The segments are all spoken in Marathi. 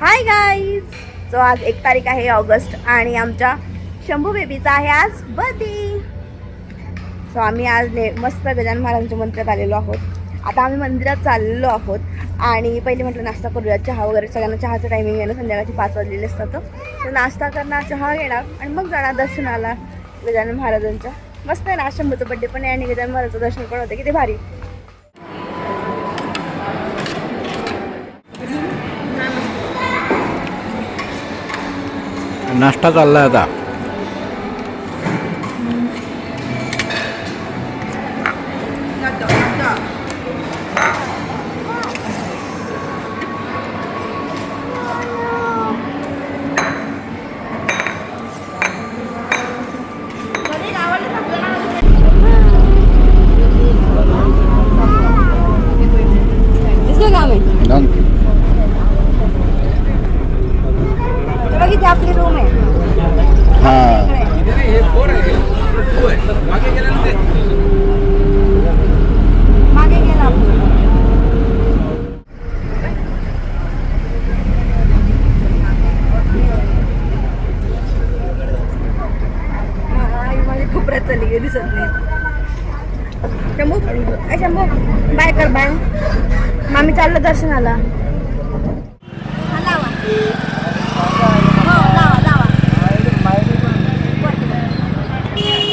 हाय गाईज सो आज एक तारीख आहे ऑगस्ट आणि आमच्या शंभू बेबीचा आहे आज बर्थडे सो आम्ही आज ने मस्त गजानन महाराजांच्या मंदिरात आलेलो आहोत. आता आम्ही मंदिरात चाललेलो आहोत आणि पहिले म्हटलं नाश्ता करूया चहा वगैरे. सगळ्यांना चहाचं टायमिंग आहे ना संध्याकाळची पाच वाजलेले असतात. तर नाश्ता करणार चहा घेणार आणि मग जाणार दर्शनाला गजानन महाराजांच्या. मस्त आहे ना शंभूचा बड्डे पण आहे आणि गजानन महाराजांचं दर्शन पण होतं. किती भारी. नाश्ता चाललाय आता दिसलं का आम्ही बघ इथे आपली रूम आहे हा मागे गेला आपण आई माझी खूप रात चालली गे दिसत नाही शंभू ए शंभू बाय कर बाय. मामी चाललं दर्शनाला हा, लावा. हो, लावा, लावा.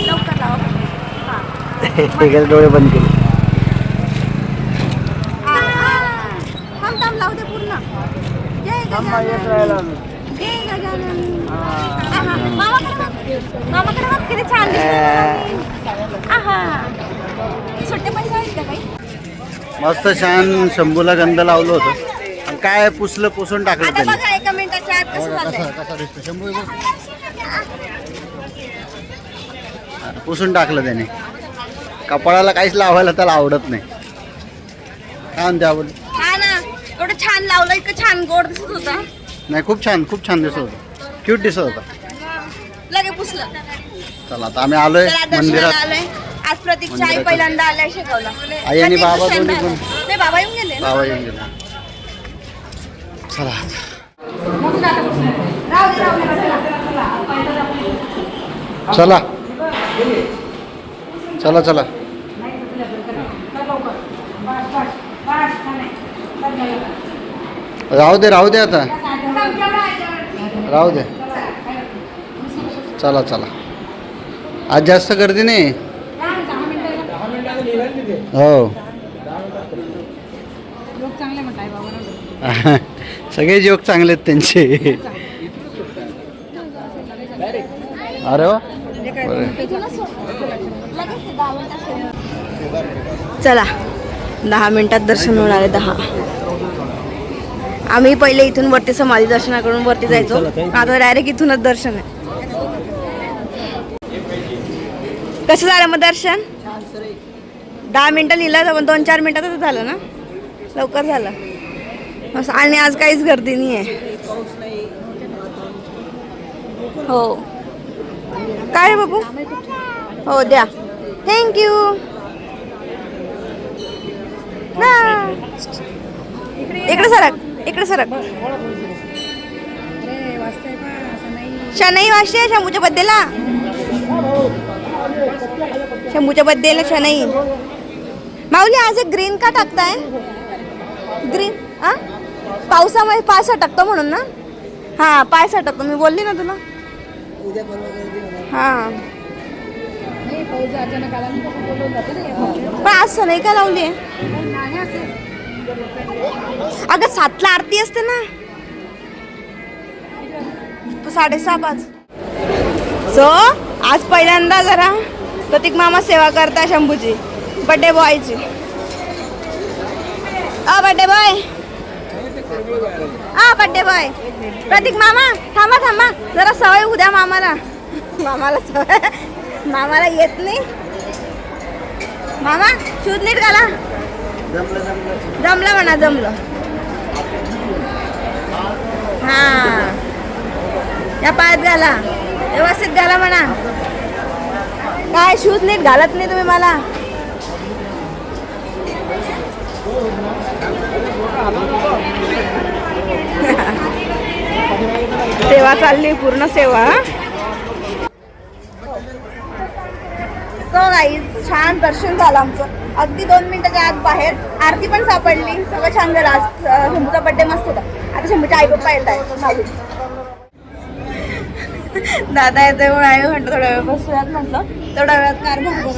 लवकर लावा. हा. डोळे बंद केले थांब थांब लावू दे पूर्ण जय गजानन जय गजानन आहा. मामाकडे बघ. मामाकडे बघ किती छान दिसतोय. आहा सुट्टे पैसे आहेत का काही मस्त छान शंभूला गंध लावलं होतं. काय पुसलं पुसून टाकलं त्याने. हे. पुसून टाकलं त्याने. कपाळाला काहीच लावायला त्याला आवडत नाही. काय म्हणते हा ना एवढं छान लावलं इतकं छान गोड दिसत होता. नाही खूप छान खूप छान दिसत होतं. क्यूट दिसत होता. लगे पुसलं. चला आता आम्ही आलोय चला दर्शनाला मंदिरात. आलोय. आज प्रतीक्षा आई मंदिरात. पहिल्यांदा आलाय शिकवला. आई आणि बाबा दोन्ही पण. नाही बाबा येऊन गेले. ना. बाबा येऊन गेला. चला चला. चला चला चला राहू दे राहू दे आता. राहू दे. चला चला. आज जास्त गर्दी नाही? हो. सगळे जोक चांगले आहेत त्यांचे. अरे वा. चला दहा मिनिटात दर्शन होणार आहे दहा. आम्ही पहिले इथून वरती समाधी दर्शनाकडून वरती जायचो. आता डायरेक्ट इथूनच दर्शन आहे. कसं झालं मग दर्शन? दहा मिनिटं लिहिलं पण दोन चार मिनिटातच झालं ना? लवकर झालं. आणि आज काहीच गर्दी नाही आहे हो. काय बाबू? हो द्या. थँक्यू इकडे सरक इकडे सरक. शनई वाजते शंभूच्या बड्डेला शंभूच्या बड्डेला शनई. माऊली आज एक ग्रीन का टाकताय. ग्रीन हा पावसामुळे पाय सटकतो म्हणून ना? हा पाय सटकतो. मी बोलली ना तुला. हा. पण आज नाही का लावली अगं सातला आरती असते ना. साडेसहा पाच. सो आज पहिल्यांदा जरा प्रतीक मामा सेवा करता शंभूची. बड्डे बॉयची अ बड्डे बॉय हा बड्डे बॉय प्रतीक मामा थांबा थांबा. जरा सवय उद्या मामाला. मामाला सवय. मामाला येत नाही. मामा शूज नीट घाला. जमलं म्हणा जमलं. हा. या पायात घाला. व्यवस्थित घाला म्हणा. काय शूज नीट घालत नाही तुम्ही मला? सेवा चालली पूर्ण सेवा सो गाईज छान दर्शन झालं आमचं. अगदी दोन मिनिटाच्या आत बाहेर आरती पण सापडली. सगळं छान झालं. आज शंभूचा बड्डे मस्त होता. आता शंभूच्या आई पप्पा येत आहे दादा येते म्हणून आई म्हटलं थोड्या वेळ बसूयात म्हटलं. थोड्या वेळात कार भरतो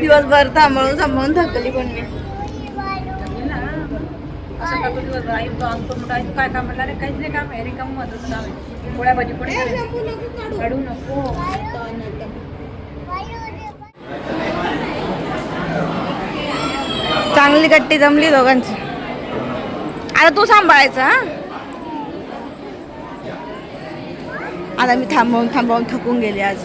दिवसभर थांबवून थांबवून थकली पण मी. काय काम अरे काहीच नाही काम आहे रिकाम महत्वाचं काम आहे पोळ्या भाजी पण काढू नको चांगली गट्टी जमली दोघांची. आता तू सांभाळायचं हा? आता मी थांबवून थांबवून थकून गेले आज.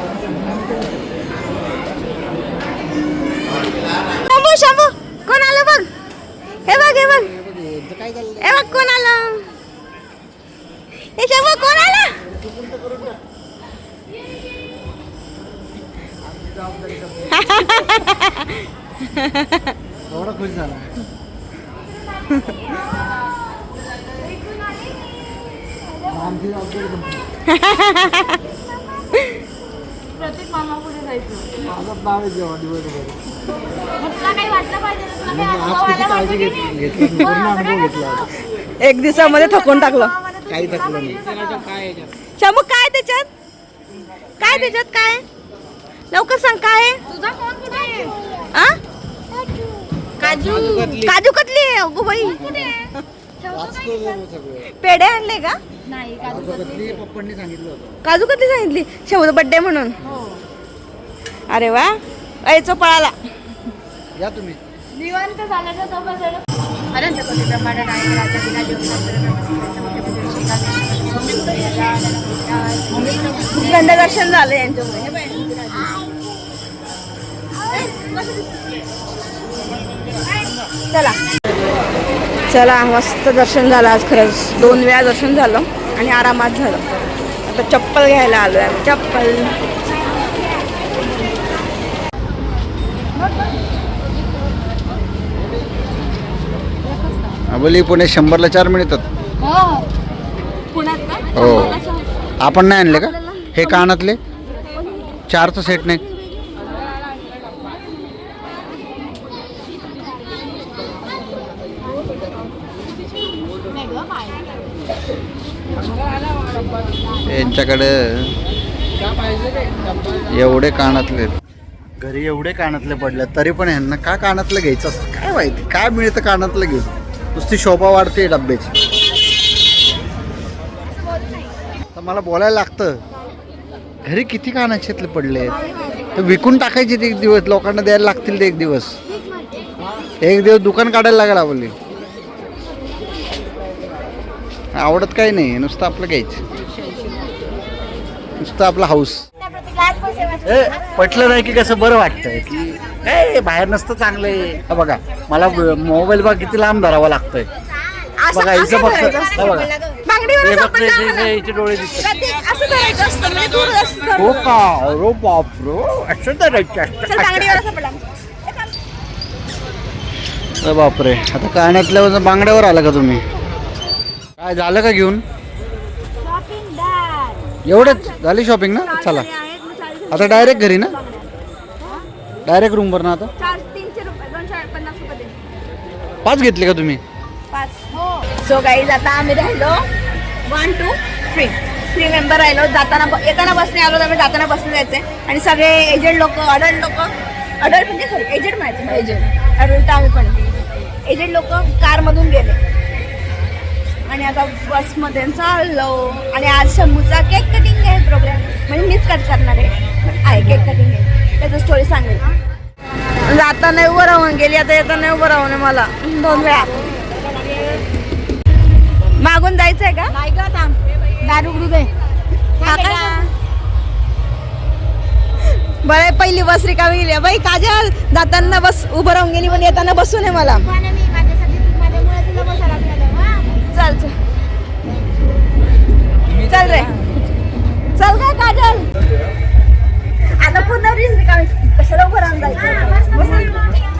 शंभू शंभू कोण आलं बघ हे बघ हे बघ हे बघ कोण आलं हे शंभू कोण आलं एवढा खुश झाला. प्रत्येक मामा पुढे जायचं. माझं नाव आहे जेव्हा दिवसभर. आज. एक दिवसामध्ये थकून टाकलं? काही थकलं नाही. काय त्याच्यात? काय त्याच्यात? काय? लवकर सांग काय आहे? तुझा फोन कुठे आहे? आ? काजू. काजू. कतली. आहे अगो बाई. पेढे आणले का? नाही काजू काजूकतली पप्पांनी सांगितलं होतं. काजू कतली सांगितली? शंभूचा बड्डे म्हणून. हो. अरे वा. ऐचो पळाला. या तुम्ही. निवांत झाल्याचा तो बसायला अनंत कोटी ब्रह्मांड नायक राजा विना जीवन दुसऱ्यांदा दर्शन झालं. यांच्यामुळे. चला. चला मस्त दर्शन झालं आज खरंच. दोन वेळा दर्शन झालं आणि आरामात झालं. आता चप्पल घ्यायला आलो आहे. चप्पल. बोली पुणे शंभरला चार मिळतात पुण्यात का? हो. आपण नाही आणले का? हे कानातले? चारचं सेट नाही. यांच्याकडं एवढे कानातले. घरी एवढे कानातले पडले तरी पण ह्यांना का कानातलं घ्यायचं असतं? काय माहिती? काय मिळतं कानातलं घेऊन? नुसती शोभा वाढते डब्याची. तर मला बोलायला लागतं घरी किती कानाक्षेतले पडले? तर विकून टाकायचे ते एक दिवस लोकांना द्यायला लागतील ते एक दिवस. एक दिवस दुकान काढायला लागला बोलली आवडत काही नाही नुसतं आपलं घ्यायचं. नुसतं आपला हाऊस ए पटलं नाही की कसं बरं वाटतंय की काय बाहेर नसतं चांगलं आहे हा बघा मला मोबाईल बघा किती लांब धरावा लागतोय. बघा इथं फक्त बघा. हे फक्त इथे डोळे दिसतात. म्हणजे. हो का? असं धरायचं बापरे आता कानातल्या बांगड्यावर आला का तुम्ही? काय झालं का घेऊन? एवढंच झाली शॉपिंग ना? चला. आता डायरेक्ट घरी ना? डायरेक्ट रूमवर ना आता. पाच घेतले का तुम्ही? पाच. सो गाईज आता आम्ही राहिलो. One two three three member राहिलो. जाताना येताना बसने आलो तर आम्ही जाताना बसने जायचे. आणि सगळे एजंट लोक अडल्ट लोक अडल्ट म्हणजे सॉरी एजंट म्हणायचे एजंट अडल्ट आम्ही पण. एजंट लोक कारमधून गेले. आणि आता बसमध्ये चाललो. आणि आज शंभूचा केक कटिंग आहे प्रोग्राम म्हणजे मीच कट करणार आहे. पण आहे केक कटिंग आहे. त्याचं स्टोरी सांगेल जाताना उभं राहून गेली आता येताना उभं राहून आहे मला. दोन वेळा. मागून जायचंय का? नाही का थांब दारू दे. काका बरं पहिली बस रिकामी गेली. बाई काजल जाताना बस उभं राहून गेली पण येताना बसून आहे मला. चल चल रे. चल काय काजल. आता पुन्हा रिस्क कशाला लवकर राहून जायचं?